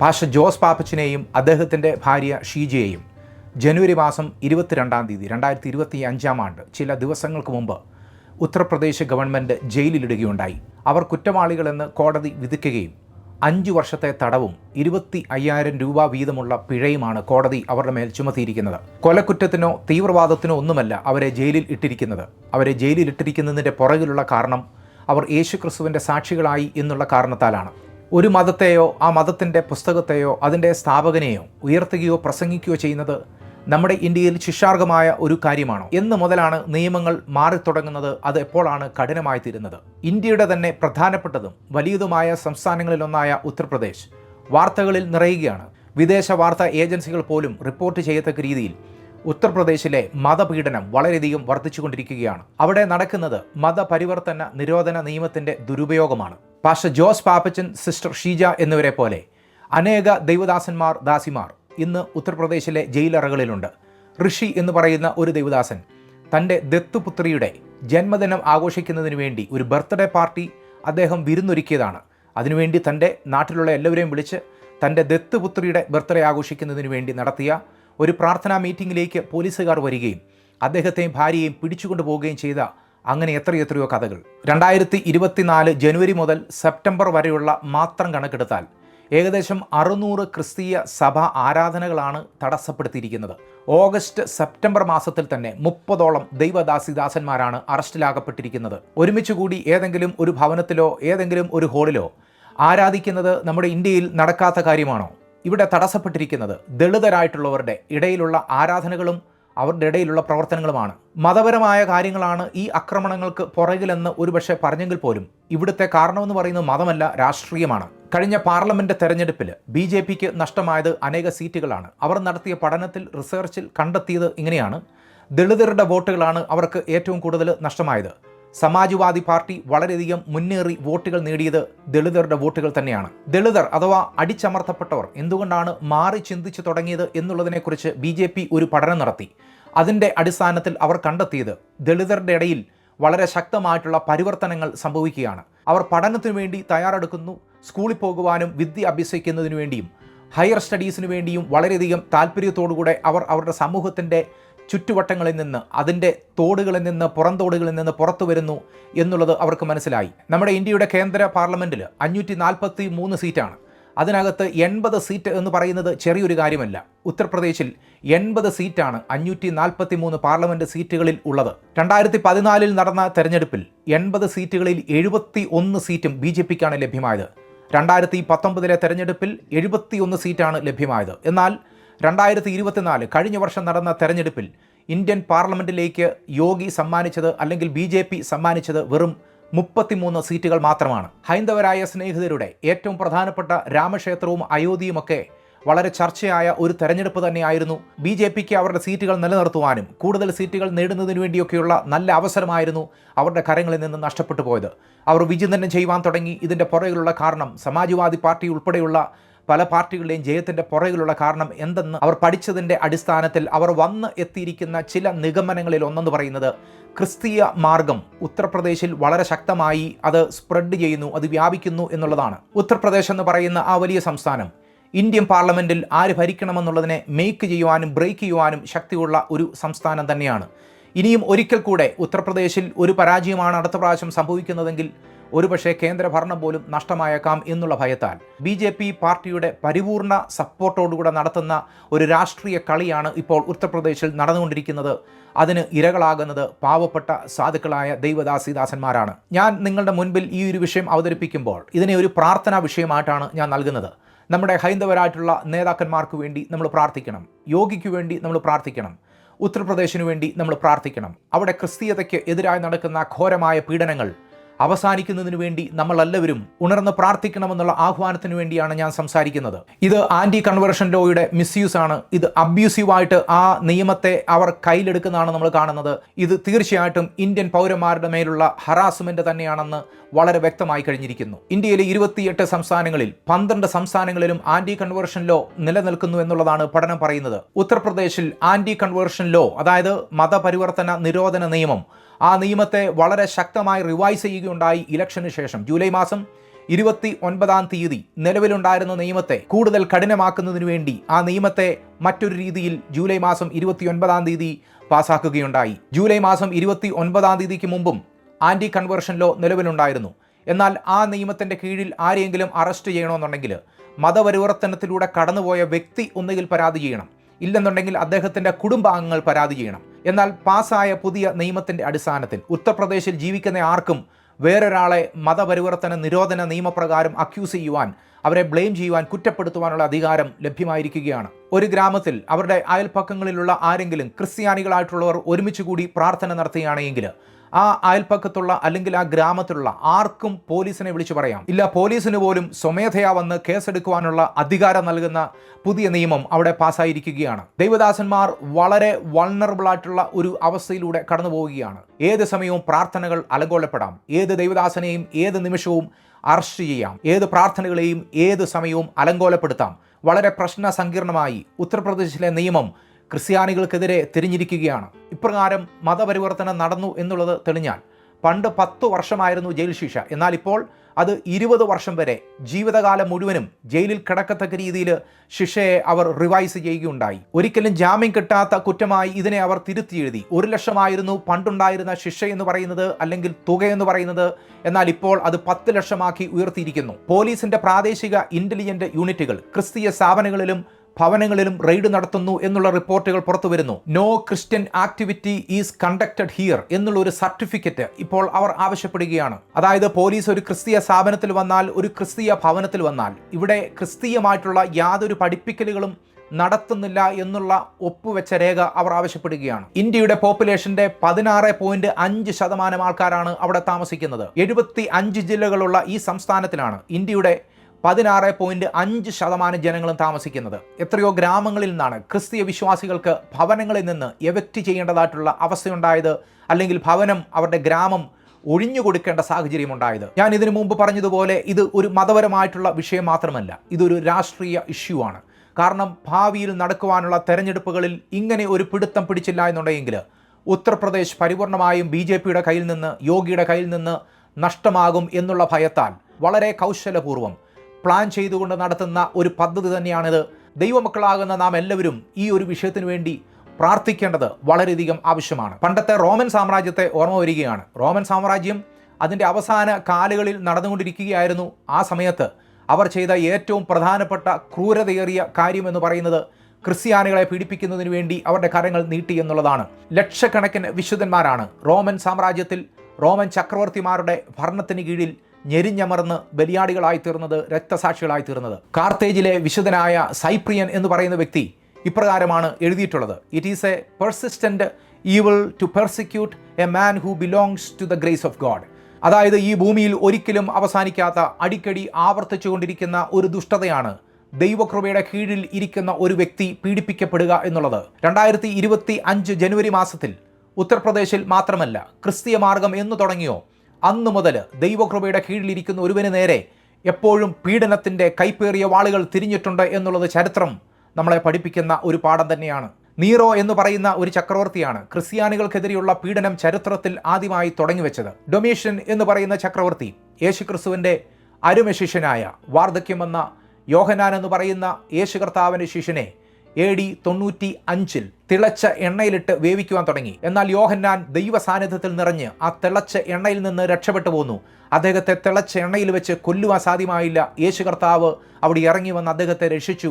പാഷ ജോസ് പാപ്പച്ചിനെയും അദ്ദേഹത്തിന്റെ ഭാര്യ ഷീജയെയും ജനുവരി മാസം ഇരുപത്തിരണ്ടാം തീയതി രണ്ടായിരത്തി ഇരുപത്തി അഞ്ചാം ആണ്ട് ചില ദിവസങ്ങൾക്ക് മുമ്പ് ഉത്തർപ്രദേശ് ഗവൺമെന്റ് ജയിലിലിടുകയുണ്ടായി. അവർ കുറ്റവാളികളെന്ന് കോടതി വിധിക്കുകയും അഞ്ച് വർഷത്തെ തടവും ഇരുപത്തി അയ്യായിരം രൂപ വീതമുള്ള പിഴയുമാണ് കോടതി അവരുടെ മേൽ ചുമത്തിയിരിക്കുന്നത്. കൊലക്കുറ്റത്തിനോ തീവ്രവാദത്തിനോ ഒന്നുമല്ല അവരെ ജയിലിൽ ഇട്ടിരിക്കുന്നത്. അവരെ ജയിലിൽ ഇട്ടിരിക്കുന്നതിന്റെ പുറകിലുള്ള കാരണം അവർ യേശുക്രിസ്തുവിന്റെ സാക്ഷികളായി എന്നുള്ള കാരണത്താലാണ്. ഒരു മതത്തെയോ ആ മതത്തിന്റെ പുസ്തകത്തെയോ അതിന്റെ സ്ഥാപകനെയോ ഉയർത്തുകയോ പ്രസംഗിക്കുകയോ ചെയ്യുന്നത് നമ്മുടെ ഇന്ത്യയിൽ ശിക്ഷാർഹമായ ഒരു കാര്യമാണോ? എന്ന് മുതലാണ് നിയമങ്ങൾ മാറിത്തുടങ്ങുന്നത് അത് എപ്പോഴാണ് കഠിനമായി തീരുന്നത്? ഇന്ത്യയുടെ തന്നെ പ്രധാനപ്പെട്ടതും വലിയതുമായ സംസ്ഥാനങ്ങളിലൊന്നായ ഉത്തർപ്രദേശ് വാർത്തകളിൽ നിറയുകയാണ്. വിദേശ വാർത്താ ഏജൻസികൾ പോലും റിപ്പോർട്ട് ചെയ്യത്തക്ക രീതിയിൽ ഉത്തർപ്രദേശിലെ മതപീഡനം വളരെയധികം വർദ്ധിച്ചുകൊണ്ടിരിക്കുകയാണ്. അവിടെ നടക്കുന്നത് മതപരിവർത്തന നിരോധന നിയമത്തിന്റെ ദുരുപയോഗമാണ്. പാഷ ജോസ് പാപ്പച്ചൻ സിസ്റ്റർ ഷീജ എന്നിവരെ പോലെ അനേക ദൈവദാസന്മാർ ദാസിമാർ ഇന്ന് ഉത്തർപ്രദേശിലെ ജയിലറകളിലുണ്ട്. ഋഷി എന്ന് പറയുന്ന ഒരു ദൈവദാസൻ തന്റെ ദത്തുപുത്രിയുടെ ജന്മദിനം ആഘോഷിക്കുന്നതിന് വേണ്ടി ഒരു ബർത്ത്ഡേ പാർട്ടി അദ്ദേഹം വിരുന്നൊരുക്കിയതാണ്. അതിനുവേണ്ടി തന്റെ നാട്ടിലുള്ള എല്ലാവരെയും വിളിച്ച് തന്റെ ദത്തുപുത്രിയുടെ ബർത്ത്ഡേ ആഘോഷിക്കുന്നതിന് വേണ്ടി നടത്തിയ ഒരു പ്രാർത്ഥനാ മീറ്റിംഗിലേക്ക് പോലീസുകാർ വരികയും അദ്ദേഹത്തെയും ഭാര്യയെയും പിടിച്ചുകൊണ്ടു പോവുകയും ചെയ്ത അങ്ങനെ എത്രയെത്രയോ കഥകൾ. രണ്ടായിരത്തി ഇരുപത്തിനാല് ജനുവരി മുതൽ സെപ്റ്റംബർ വരെയുള്ള മാത്രം കണക്കെടുത്താൽ ഏകദേശം അറുന്നൂറ് ക്രിസ്തീയ സഭ ആരാധനകളാണ് തടസ്സപ്പെടുത്തിയിരിക്കുന്നത്. ഓഗസ്റ്റ് സെപ്റ്റംബർ മാസത്തിൽ തന്നെ മുപ്പതോളം ദൈവദാസിദാസന്മാരാണ് അറസ്റ്റിലാകപ്പെട്ടിരിക്കുന്നത്. ഒരുമിച്ച് കൂടി ഏതെങ്കിലും ഒരു ഭവനത്തിലോ ഏതെങ്കിലും ഒരു ഹോളിലോ ആരാധിക്കുന്നത് നമ്മുടെ ഇന്ത്യയിൽ നടക്കാത്ത കാര്യമാണോ? ഇവിടെ തടസ്സപ്പെട്ടിരിക്കുന്നത് ദളിതരായിട്ടുള്ളവരുടെ ഇടയിലുള്ള ആരാധനകളും അവരുടെ ഇടയിലുള്ള പ്രവർത്തനങ്ങളുമാണ്. മതപരമായ കാര്യങ്ങളാണ് ഈ ആക്രമണങ്ങൾക്ക് പുറകിലെന്ന് ഒരുപക്ഷെ പറഞ്ഞെങ്കിൽ പോലും ഇവിടുത്തെ കാരണമെന്ന് പറയുന്നത് മതമല്ല രാഷ്ട്രീയമാണ്. കഴിഞ്ഞ പാർലമെന്റ് തെരഞ്ഞെടുപ്പിൽ ബി ജെ പിക്ക് നഷ്ടമായത് അനേക സീറ്റുകളാണ്. അവർ നടത്തിയ പഠനത്തിൽ റിസർച്ചിൽ കണ്ടെത്തിയത് ഇങ്ങനെയാണ്. ദളിതരുടെ വോട്ടുകളാണ് അവർക്ക് ഏറ്റവും കൂടുതൽ നഷ്ടമായത്. സമാജ്വാദി പാർട്ടി വളരെയധികം മുന്നേറി വോട്ടുകൾ നേടിയത് ദളിതരുടെ വോട്ടുകൾ തന്നെയാണ്. ദളിതർ അഥവാ അടിച്ചമർത്തപ്പെട്ടവർ എന്തുകൊണ്ടാണ് മാറി ചിന്തിച്ചു തുടങ്ങിയത് എന്നുള്ളതിനെക്കുറിച്ച് ബി ഒരു പഠനം നടത്തി. അതിന്റെ അടിസ്ഥാനത്തിൽ അവർ കണ്ടെത്തിയത് ദളിതരുടെ ഇടയിൽ വളരെ ശക്തമായിട്ടുള്ള പരിവർത്തനങ്ങൾ സംഭവിക്കുകയാണ്. അവർ പഠനത്തിനു വേണ്ടി തയ്യാറെടുക്കുന്നു സ്കൂളിൽ പോകുവാനും വിദ്യ അഭ്യസിക്കുന്നതിനു വേണ്ടിയും ഹയർ സ്റ്റഡീസിനു വേണ്ടിയും വളരെയധികം താല്പര്യത്തോടുകൂടെ അവർ അവരുടെ സമൂഹത്തിന്റെ ചുറ്റുവട്ടങ്ങളിൽ നിന്ന് അതിന്റെ തോടുകളിൽ നിന്ന് പുറംതോടുകളിൽ നിന്ന് പുറത്തു വരുന്നു എന്നുള്ളത് അവർക്ക് മനസ്സിലായി. നമ്മുടെ ഇന്ത്യയുടെ കേന്ദ്ര പാർലമെന്റിൽ അഞ്ഞൂറ്റി നാൽപ്പത്തി മൂന്ന് സീറ്റാണ്. അതിനകത്ത് എൺപത് സീറ്റ് എന്ന് പറയുന്നത് ചെറിയൊരു കാര്യമല്ല. ഉത്തർപ്രദേശിൽ എൺപത് സീറ്റാണ് അഞ്ഞൂറ്റി നാൽപ്പത്തി മൂന്ന് പാർലമെന്റ് സീറ്റുകളിൽ ഉള്ളത്. രണ്ടായിരത്തി പതിനാലിൽ നടന്ന തെരഞ്ഞെടുപ്പിൽ എൺപത് സീറ്റുകളിൽ എഴുപത്തി ഒന്ന് സീറ്റും ബി ജെ പിക്കാണ് ലഭ്യമായത്. രണ്ടായിരത്തി പത്തൊമ്പതിലെ തെരഞ്ഞെടുപ്പിൽ എഴുപത്തിയൊന്ന് സീറ്റാണ് ലഭ്യമായത്. എന്നാൽ രണ്ടായിരത്തി ഇരുപത്തിനാല് കഴിഞ്ഞ വർഷം നടന്ന തെരഞ്ഞെടുപ്പിൽ ഇന്ത്യൻ പാർലമെന്റിലേക്ക് യോഗി സമ്മാനിച്ചത് അല്ലെങ്കിൽ ബി സമ്മാനിച്ചത് വെറും മുപ്പത്തിമൂന്ന് സീറ്റുകൾ മാത്രമാണ്. ഹൈന്ദവരായ സ്നേഹിതരുടെ ഏറ്റവും പ്രധാനപ്പെട്ട രാമക്ഷേത്രവും അയോധ്യയുമൊക്കെ വളരെ ചർച്ചയായ ഒരു തെരഞ്ഞെടുപ്പ് തന്നെയായിരുന്നു. ബി ജെ പിക്ക് അവരുടെ സീറ്റുകൾ നിലനിർത്തുവാനും കൂടുതൽ സീറ്റുകൾ നേടുന്നതിനു വേണ്ടിയൊക്കെയുള്ള നല്ല അവസരമായിരുന്നു അവരുടെ കരങ്ങളിൽ നിന്ന് നഷ്ടപ്പെട്ടു പോയത് അവർ വിചിന്തനം ചെയ്യുവാൻ തുടങ്ങി. ഇതിന്റെ പുറകിലുള്ള കാരണം സമാജ്വാദി പാർട്ടി ഉൾപ്പെടെയുള്ള പല പാർട്ടികളുടെയും ജയത്തിന്റെ പുറകിലുള്ള കാരണം എന്തെന്ന് അവർ പഠിച്ചതിന്റെ അടിസ്ഥാനത്തിൽ അവർ വന്ന് എത്തിയിരിക്കുന്ന ചില നിഗമനങ്ങളിൽ ഒന്നെന്ന് പറയുന്നത് ക്രിസ്തീയ മാർഗം ഉത്തർപ്രദേശിൽ വളരെ ശക്തമായി അത് സ്പ്രെഡ് ചെയ്യുന്നു അത് വ്യാപിക്കുന്നു എന്നുള്ളതാണ്. ഉത്തർപ്രദേശ് എന്ന് പറയുന്ന ആ വലിയ സംസ്ഥാനം ഇന്ത്യൻ പാർലമെന്റിൽ ആര് ഭരിക്കണമെന്നുള്ളതിനെ മേക്ക് ചെയ്യുവാനും ബ്രേക്ക് ചെയ്യുവാനും ശക്തിയുള്ള ഒരു സംസ്ഥാനം തന്നെയാണ്. ഇനിയും ഒരിക്കൽ കൂടെ ഉത്തർപ്രദേശിൽ ഒരു പരാജയമാണ് അടുത്ത പ്രാവശ്യം സംഭവിക്കുന്നതെങ്കിൽ ഒരുപക്ഷെ കേന്ദ്ര ഭരണം പോലും നഷ്ടമായേക്കാം എന്നുള്ള ഭയത്താൽ ബി ജെ പി പാർട്ടിയുടെ പരിപൂർണ സപ്പോർട്ടോടുകൂടെ നടത്തുന്ന ഒരു രാഷ്ട്രീയ കളിയാണ് ഇപ്പോൾ ഉത്തർപ്രദേശിൽ നടന്നുകൊണ്ടിരിക്കുന്നത്. അതിന് ഇരകളാകുന്നത് പാവപ്പെട്ട സാധുക്കളായ ദൈവദാസിദാസന്മാരാണ്. ഞാൻ നിങ്ങളുടെ മുൻപിൽ ഈ ഒരു വിഷയം അവതരിപ്പിക്കുമ്പോൾ ഇതിനെ ഒരു പ്രാർത്ഥനാ വിഷയമായിട്ടാണ് ഞാൻ നൽകുന്നത്. നമ്മുടെ ഹൈന്ദവരായിട്ടുള്ള നേതാക്കന്മാർക്ക് വേണ്ടി നമ്മൾ പ്രാർത്ഥിക്കണം. യോഗിക്ക് വേണ്ടി നമ്മൾ പ്രാർത്ഥിക്കണം. ഉത്തർപ്രദേശിനു വേണ്ടി നമ്മൾ പ്രാർത്ഥിക്കണം. അവിടെ ക്രിസ്തീയതയ്ക്ക് എതിരായി നടക്കുന്ന ഘോരമായ പീഡനങ്ങൾ അവസാനിക്കുന്നതിന് വേണ്ടി നമ്മളെല്ലാവരും ഉണർന്ന് പ്രാർത്ഥിക്കണമെന്നുള്ള ആഹ്വാനത്തിന് വേണ്ടിയാണ് ഞാൻ സംസാരിക്കുന്നത്. ഇത് ആന്റി കൺവേർഷൻ ലോയുടെ മിസ്യൂസ് ആണ്. ഇത് അബ്യൂസീവായിട്ട് ആ നിയമത്തെ അവർ കയ്യിലെടുക്കുന്നതാണ് നമ്മൾ കാണുന്നത്. ഇത് തീർച്ചയായിട്ടും ഇന്ത്യൻ പൗരന്മാരുടെ മേലുള്ള ഹറാസ്മെന്റ് തന്നെയാണെന്ന് വളരെ വ്യക്തമായി കഴിഞ്ഞിരിക്കുന്നു. ഇന്ത്യയിലെ ഇരുപത്തിയെട്ട് സംസ്ഥാനങ്ങളിൽ പന്ത്രണ്ട് സംസ്ഥാനങ്ങളിലും ആന്റി കൺവേർഷൻ ലോ നിലനിൽക്കുന്നു എന്നുള്ളതാണ് പഠനം പറയുന്നത്. ഉത്തർപ്രദേശിൽ ആന്റി കൺവേർഷൻ ലോ അതായത് മതപരിവർത്തന നിരോധന നിയമം ആ നിയമത്തെ വളരെ ശക്തമായി റിവൈസ് ചെയ്യുകയുണ്ടായി ഇലക്ഷന് ശേഷം. ജൂലൈ മാസം ഇരുപത്തി ഒൻപതാം തീയതി നിലവിലുണ്ടായിരുന്ന നിയമത്തെ കൂടുതൽ കഠിനമാക്കുന്നതിനു വേണ്ടി ആ നിയമത്തെ മറ്റൊരു രീതിയിൽ ജൂലൈ മാസം ഇരുപത്തി ഒൻപതാം തീയതി പാസാക്കുകയുണ്ടായി. ജൂലൈ മാസം ഇരുപത്തി ഒൻപതാം തീയതിക്ക് മുമ്പും ആന്റി കൺവേർഷൻ ലോ നിലവിലുണ്ടായിരുന്നു. എന്നാൽ ആ നിയമത്തിന്റെ കീഴിൽ ആരെയെങ്കിലും അറസ്റ്റ് ചെയ്യണമെന്നുണ്ടെങ്കിൽ മതപരിവർത്തനത്തിലൂടെ കടന്നുപോയ വ്യക്തി ഒന്നുകിൽ പരാതി ചെയ്യണം. ഇല്ലെന്നുണ്ടെങ്കിൽ അദ്ദേഹത്തിന്റെ കുടുംബാംഗങ്ങൾ പരാതി ചെയ്യണം. എന്നാൽ പാസായ പുതിയ നിയമത്തിന്റെ അടിസ്ഥാനത്തിൽ ഉത്തർപ്രദേശിൽ ജീവിക്കുന്ന ആർക്കും വേറൊരാളെ മതപരിവർത്തന നിരോധന നിയമപ്രകാരം അക്യൂസ് ചെയ്യുവാൻ അവരെ ബ്ലെയിം ചെയ്യുവാൻ കുറ്റപ്പെടുത്തുവാനുള്ള അധികാരം ലഭ്യമായിരിക്കുകയാണ്. ഒരു ഗ്രാമത്തിൽ അവരുടെ അയൽപ്പക്കങ്ങളിലുള്ള ആരെങ്കിലും ക്രിസ്ത്യാനികളായിട്ടുള്ളവർ ഒരുമിച്ച് കൂടി പ്രാർത്ഥന നടത്തുകയാണെങ്കിൽ ആ അയൽപ്പക്കത്തുള്ള അല്ലെങ്കിൽ ആ ഗ്രാമത്തിലുള്ള ആർക്കും പോലീസിനെ വിളിച്ചു പറയാം. ഇല്ല പോലീസിന് പോലും സ്വമേധയാ വന്ന് കേസെടുക്കുവാനുള്ള അധികാരം നൽകുന്ന പുതിയ നിയമം അവിടെ പാസ്സായിരിക്കുകയാണ് ദൈവദാസന്മാർ വളരെ വൾണറബിൾ ആയിട്ടുള്ള ഒരു അവസ്ഥയിലൂടെ കടന്നു പോവുകയാണ്. ഏത് സമയവും പ്രാർത്ഥനകൾ അലങ്കോലപ്പെടാം. ഏത് ദൈവദാസനെയും ഏത് നിമിഷവും അറസ്റ്റ് ചെയ്യാം. ഏത് പ്രാർത്ഥനകളെയും ഏത് സമയവും അലങ്കോലപ്പെടുത്താം. വളരെ പ്രശ്ന സങ്കീർണമായി ഉത്തർപ്രദേശിലെ നിയമം ക്രിസ്ത്യാനികൾക്കെതിരെ തിരിഞ്ഞിരിക്കുകയാണ്. ഇപ്രകാരം മതപരിവർത്തനം നടന്നു എന്നുള്ളത് തെളിഞ്ഞാൽ പണ്ട് പത്തു വർഷമായിരുന്നു ജയിൽ ശിക്ഷ. എന്നാൽ ഇപ്പോൾ അത് ഇരുപത് വർഷം വരെ ജീവിതകാലം മുഴുവനും ജയിലിൽ കിടക്കത്തക്ക രീതിയിൽ ശിക്ഷയെ അവർ റിവൈസ് ചെയ്യുകയുണ്ടായി. ഒരിക്കലും ജാമ്യം കിട്ടാത്ത കുറ്റമായി ഇതിനെ അവർ തിരുത്തി എഴുതി ഒരു ലക്ഷമായിരുന്നു പണ്ടുണ്ടായിരുന്ന ശിക്ഷ എന്ന് പറയുന്നത് അല്ലെങ്കിൽ തുക എന്ന് പറയുന്നത്. എന്നാൽ ഇപ്പോൾ അത് പത്ത് ലക്ഷമാക്കി ഉയർത്തിയിരിക്കുന്നു. പോലീസിന്റെ പ്രാദേശിക ഇന്റലിജന്റ് യൂണിറ്റുകൾ ക്രിസ്തീയ സ്ഥാപനങ്ങളിലും ഭവനങ്ങളിലും റെയ്ഡ് നടത്തുന്നു എന്നുള്ള റിപ്പോർട്ടുകൾ പുറത്തു വരുന്നു no Christian activity is conducted here എന്നുള്ള ഒരു സർട്ടിഫിക്കറ്റ് ഇപ്പോൾ അവർ ആവശ്യപ്പെടുകയാണ്. അതായത് പോലീസ് ഒരു ക്രിസ്തീയ സ്ഥാപനത്തിൽ വന്നാൽ ഒരു ക്രിസ്തീയ ഭവനത്തിൽ വന്നാൽ ഇവിടെ ക്രിസ്തീയമായിട്ടുള്ള യാതൊരു പഠിപ്പിക്കലുകളും നടത്തുന്നില്ല എന്നുള്ള ഒപ്പുവെച്ച രേഖ അവർ ആവശ്യപ്പെടുകയാണ്. ഇന്ത്യയുടെ പോപ്പുലേഷന്റെ പതിനാറ് പോയിന്റ് അഞ്ച് ശതമാനം ആൾക്കാരാണ് അവിടെ താമസിക്കുന്നത്. എഴുപത്തി അഞ്ച് ജില്ലകളുള്ള ഈ സംസ്ഥാനത്തിലാണ് ഇന്ത്യയുടെ പതിനാറ് പോയിന്റ് അഞ്ച് ശതമാനം ജനങ്ങളും താമസിക്കുന്നത്. എത്രയോ ഗ്രാമങ്ങളിൽ നിന്നാണ് ക്രിസ്തീയ വിശ്വാസികൾക്ക് ഭവനങ്ങളിൽ നിന്ന് എവക്റ്റ് ചെയ്യേണ്ടതായിട്ടുള്ള അവസ്ഥയുണ്ടായത് അല്ലെങ്കിൽ ഭവനം അവരുടെ ഗ്രാമം ഒഴിഞ്ഞു കൊടുക്കേണ്ട സാഹചര്യം ഉണ്ടായത് ഞാൻ ഇതിനു മുമ്പ് പറഞ്ഞതുപോലെ ഇത് ഒരു മതപരമായിട്ടുള്ള വിഷയം മാത്രമല്ല ഇതൊരു രാഷ്ട്രീയ ഇഷ്യൂ ആണ്. കാരണം ഭാവിയിൽ നടക്കുവാനുള്ള തെരഞ്ഞെടുപ്പുകളിൽ ഇങ്ങനെ ഒരു പിടുത്തം പിടിച്ചില്ല എന്നുണ്ടെങ്കിൽ ഉത്തർപ്രദേശ് പരിപൂർണമായും ബി ജെ പിയുടെ കയ്യിൽ നിന്ന് യോഗിയുടെ കയ്യിൽ നിന്ന് നഷ്ടമാകും എന്നുള്ള ഭയത്താൽ വളരെ കൗശലപൂർവം പ്ലാൻ ചെയ്തുകൊണ്ട് നടത്തുന്ന ഒരു പദ്ധതി തന്നെയാണിത്. ദൈവമക്കളാകുന്ന നാം എല്ലാവരും ഈ ഒരു വിഷയത്തിന് വേണ്ടി പ്രാർത്ഥിക്കേണ്ടത് വളരെയധികം ആവശ്യമാണ്. പണ്ടത്തെ റോമൻ സാമ്രാജ്യത്തെ ഓർമ്മ വരികയാണ്. റോമൻ സാമ്രാജ്യം അതിന്റെ അവസാന കാലുകളിൽ നടന്നുകൊണ്ടിരിക്കുകയായിരുന്നു. ആ സമയത്ത് അവർ ചെയ്ത ഏറ്റവും പ്രധാനപ്പെട്ട ക്രൂരതയേറിയ കാര്യം എന്ന് പറയുന്നത് ക്രിസ്ത്യാനികളെ പീഡിപ്പിക്കുന്നതിന് വേണ്ടി അവരുടെ കരങ്ങൾ നീട്ടി എന്നുള്ളതാണ്. ലക്ഷക്കണക്കിന് വിശുദ്ധന്മാരാണ് റോമൻ സാമ്രാജ്യത്തിൽ റോമൻ ചക്രവർത്തിമാരുടെ ഭരണത്തിന് കീഴിൽ ഞെരിഞ്ഞമർന്ന് ബലിയാടികളായി തീർന്നത് രക്തസാക്ഷികളായി തീർന്നത് കാർത്തേജിലെ വിശുദ്ധനായ സൈപ്രിയൻ എന്ന് പറയുന്ന വ്യക്തി ഇപ്രകാരമാണ് എഴുതിയിട്ടുള്ളത്. It is a persistent evil to persecute a man who belongs to the grace of God അതായത് ഈ ഭൂമിയിൽ ഒരിക്കലും അവസാനിക്കാത്ത അടിക്കടി ആവർത്തിച്ചുകൊണ്ടിരിക്കുന്ന ഒരു ദുഷ്ടതയാണ് ദൈവകൃപയുടെ കീഴിൽ ഇരിക്കുന്ന ഒരു വ്യക്തി പീഡിപ്പിക്കപ്പെടുക എന്നുള്ളത്. രണ്ടായിരത്തി ഇരുപത്തി അഞ്ച് ജനുവരി മാസത്തിൽ ഉത്തർപ്രദേശിൽ മാത്രമല്ല ക്രിസ്തീയ മാർഗം എന്നു തുടങ്ങിയോ അന്നു മുതൽ ദൈവകൃപയുടെ കീഴിലിരിക്കുന്ന ഒരുവന് നേരെ എപ്പോഴും പീഡനത്തിന്റെ കൈപ്പേറിയ വാളുകൾ തിരിഞ്ഞിട്ടുണ്ട് എന്നുള്ളത് ചരിത്രം നമ്മളെ പഠിപ്പിക്കുന്ന ഒരു പാഠം തന്നെയാണ്. നീറോ എന്ന് പറയുന്ന ഒരു ചക്രവർത്തിയാണ് ക്രിസ്ത്യാനികൾക്കെതിരെയുള്ള പീഡനം ചരിത്രത്തിൽ ആദ്യമായി തുടങ്ങിവെച്ചത് ഡൊമേഷ്യൻ എന്ന് പറയുന്ന ചക്രവർത്തി യേശുക്രിസ്തുവിന്റെ അരുമ ശിഷ്യനായ വാർദ്ധക്യം വന്ന യോഹനാൻ എന്ന് പറയുന്ന യേശു കർത്താവിന്റെ ശിഷ്യനെ എ ഡി തൊണ്ണൂറ്റി അഞ്ചിൽ തിളച്ച എണ്ണയിലിട്ട് വേവിക്കുവാൻ തുടങ്ങി. എന്നാൽ യോഹന്നാൻ ദൈവ സാന്നിധ്യത്തിൽ നിറഞ്ഞ് ആ തിളച്ച എണ്ണയിൽ നിന്ന് രക്ഷപ്പെട്ടു പോന്നു. അദ്ദേഹത്തെ തിളച്ച എണ്ണയിൽ വെച്ച് കൊല്ലുവാൻ സാധ്യമായില്ല. യേശു കർത്താവ് അവിടെ ഇറങ്ങി വന്ന് അദ്ദേഹത്തെ രക്ഷിച്ചു.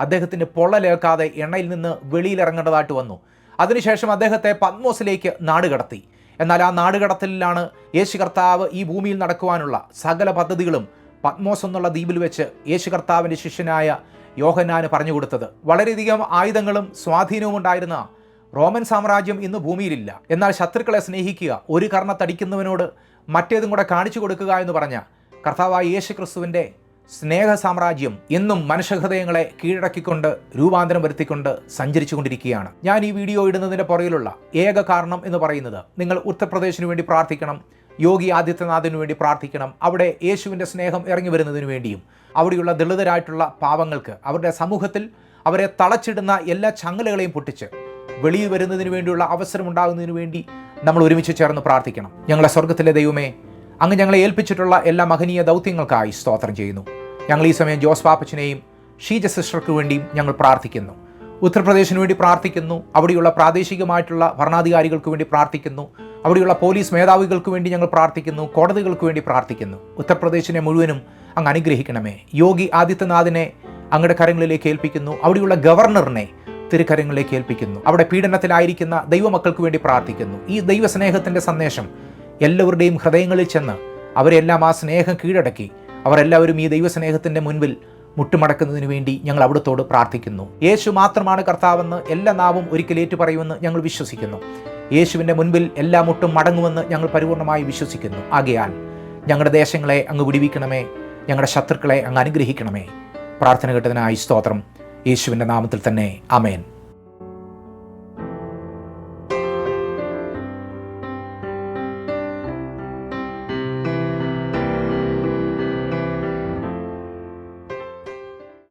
അദ്ദേഹത്തിന്റെ പൊള്ളലേക്കാതെ എണ്ണയിൽ നിന്ന് വെളിയിലിറങ്ങേണ്ടതായിട്ട് വന്നു. അതിനുശേഷം അദ്ദേഹത്തെ പത്മോസിലേക്ക് നാടുകടത്തി എന്നാൽ ആ നാടുകടത്തലിലാണ് യേശു കർത്താവ് ഈ ഭൂമിയിൽ നടക്കുവാനുള്ള സകല പദ്ധതികളും പത്മോസ് എന്നുള്ള ദ്വീപിൽ വെച്ച് യേശു കർത്താവിന്റെ ശിഷ്യനായ യോഹന്നാന് പറഞ്ഞു കൊടുത്തത്. വളരെയധികം ആയുധങ്ങളും സ്വാധീനവും ഉണ്ടായിരുന്ന റോമൻ സാമ്രാജ്യം ഇന്ന് ഭൂമിയിലില്ല. എന്നാൽ ശത്രുക്കളെ സ്നേഹിക്കുക ഒരു കർണത്തടിക്കുന്നവനോട് മറ്റേതും കൂടെ കാണിച്ചു കൊടുക്കുക എന്ന് പറഞ്ഞ കർത്താവായ യേശു ക്രിസ്തുവിന്റെ സ്നേഹ സാമ്രാജ്യം എന്നും മനുഷ്യഹൃദയങ്ങളെ കീഴടക്കിക്കൊണ്ട് രൂപാന്തരം വരുത്തിക്കൊണ്ട് സഞ്ചരിച്ചുകൊണ്ടിരിക്കുകയാണ്. ഞാൻ ഈ വീഡിയോ ഇടുന്നതിന്റെ പുറകിലുള്ള ഏക കാരണം എന്ന് പറയുന്നത് നിങ്ങൾ ഉത്തർപ്രദേശിന് വേണ്ടി പ്രാർത്ഥിക്കണം യോഗി ആദിത്യനാഥിനു വേണ്ടി പ്രാർത്ഥിക്കണം അവിടെ യേശുവിന്റെ സ്നേഹം ഇറങ്ങി വരുന്നതിന് വേണ്ടിയും അവിടെയുള്ള ദളിതരായിട്ടുള്ള പാവങ്ങൾക്ക് അവരുടെ സമൂഹത്തിൽ അവരെ തളച്ചിടുന്ന എല്ലാ ചങ്ങലകളെയും പൊട്ടിച്ച് വെളിയിൽ വരുന്നതിന് വേണ്ടിയുള്ള അവസരമുണ്ടാകുന്നതിന് വേണ്ടി നമ്മൾ ഒരുമിച്ച് ചേർന്ന് പ്രാർത്ഥിക്കണം. ഞങ്ങളെ സ്വർഗത്തിലെ ദൈവമേ അങ്ങ് ഞങ്ങളെ ഏൽപ്പിച്ചിട്ടുള്ള എല്ലാ മഹനീയ ദൗത്യങ്ങൾക്കായി സ്തോത്രം ചെയ്യുന്നു. ഞങ്ങൾ ഈ സമയം ജോസ് പാപ്പച്ചനെയും ഷീജ സിസ്റ്റർക്ക് വേണ്ടിയും ഞങ്ങൾ പ്രാർത്ഥിക്കുന്നു. ഉത്തർപ്രദേശിന് വേണ്ടി പ്രാർത്ഥിക്കുന്നു. അവിടെയുള്ള പ്രാദേശികമായിട്ടുള്ള ഭരണാധികാരികൾക്ക് വേണ്ടി പ്രാർത്ഥിക്കുന്നു. അവിടെയുള്ള പോലീസ് മേധാവികൾക്ക് വേണ്ടി ഞങ്ങൾ പ്രാർത്ഥിക്കുന്നു. കോടതികൾക്ക് വേണ്ടി പ്രാർത്ഥിക്കുന്നു. ഉത്തർപ്രദേശിനെ മുഴുവനും അങ്ങ് അനുഗ്രഹിക്കണമേ. യോഗി ആദിത്യനാഥിനെ അങ്ങയുടെ കരങ്ങളിലേക്ക് ഏൽപ്പിക്കുന്നു. അവിടെയുള്ള ഗവർണറിനെ തിരുക്കരങ്ങളിലേക്ക് ഏൽപ്പിക്കുന്നു. അവിടെ പീഡനത്തിലായിരിക്കുന്ന ദൈവമക്കൾക്ക് വേണ്ടി പ്രാർത്ഥിക്കുന്നു. ഈ ദൈവസ്നേഹത്തിന്റെ സന്ദേശം എല്ലാവരുടെയും ഹൃദയങ്ങളിൽ ചെന്ന് അവരെല്ലാം ആ സ്നേഹം കീഴടക്കി അവരെല്ലാവരും ഈ ദൈവസ്നേഹത്തിന്റെ മുൻപിൽ മുട്ടുമടക്കുന്നതിന് വേണ്ടി ഞങ്ങൾ അവിടുത്തോട് പ്രാർത്ഥിക്കുന്നു. യേശു മാത്രമാണ് കർത്താവെന്ന് എല്ലാ നാവും ഒരിക്കലേറ്റു പറയുമെന്ന് ഞങ്ങൾ വിശ്വസിക്കുന്നു. യേശുവിന്റെ മുൻപിൽ എല്ലാ മുട്ടും മടങ്ങുമെന്ന് ഞങ്ങൾ പരിപൂർണമായി വിശ്വസിക്കുന്നു. ആകയാൽ ഞങ്ങളുടെ ദേശങ്ങളെ അങ്ങ് വിടിവിക്കണമേ. ഞങ്ങളുടെ ശത്രുക്കളെ അങ്ങ് അനുഗ്രഹിക്കണമേ. പ്രാർത്ഥന കേട്ടതിനായി സ്തോത്രം. യേശുവിന്റെ നാമത്തിൽ തന്നെ. അമേൻ